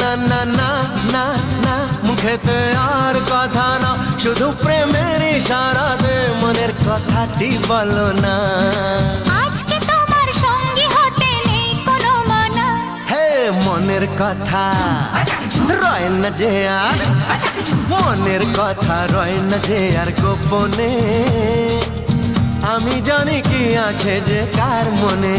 না না না না না। মুখেতে আর কথা না শুধু প্রেমের ইশারাতে মনের কথাটি বলো না। আজকে তোমার সঙ্গী হতে নেই কোনো মানা। হে মনের কথা। রয় না যে আর মনের কথা রয় না যে আর গোপনে। আমি জানি কি আছে যে কার মনে।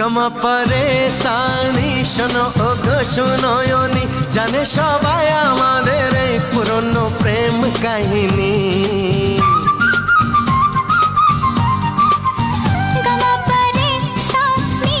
গমা পরে সানি শোনো ও গো শুনয়নি জানে সবাই আমাদের এই পুরনো প্রেম কাহিনী পারে সানি